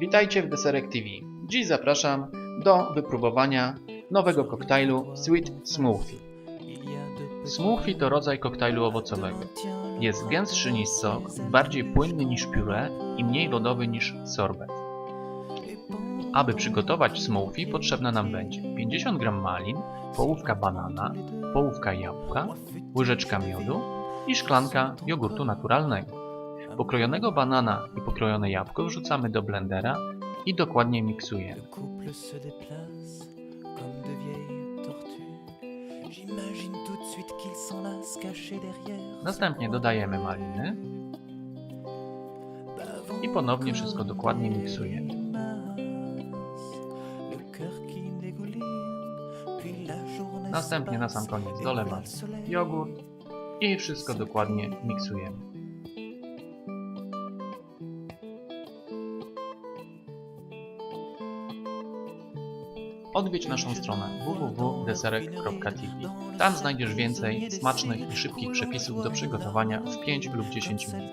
Witajcie w Deserek TV. Dziś zapraszam do wypróbowania nowego koktajlu Sweet Smoothie. Smoothie to rodzaj koktajlu owocowego. Jest gęstszy niż sok, bardziej płynny niż puree i mniej lodowy niż sorbet. Aby przygotować smoothie potrzebna nam będzie 50 g malin, połówka banana, połówka jabłka, łyżeczka miodu i szklanka jogurtu naturalnego. Pokrojonego banana i pokrojone jabłko wrzucamy do blendera i dokładnie miksujemy. Następnie dodajemy maliny i ponownie wszystko dokładnie miksujemy. Następnie na sam koniec dolewamy jogurt i wszystko dokładnie miksujemy. Odwiedź naszą stronę www.deserek.tv. Tam znajdziesz więcej smacznych i szybkich przepisów do przygotowania w 5 lub 10 minut.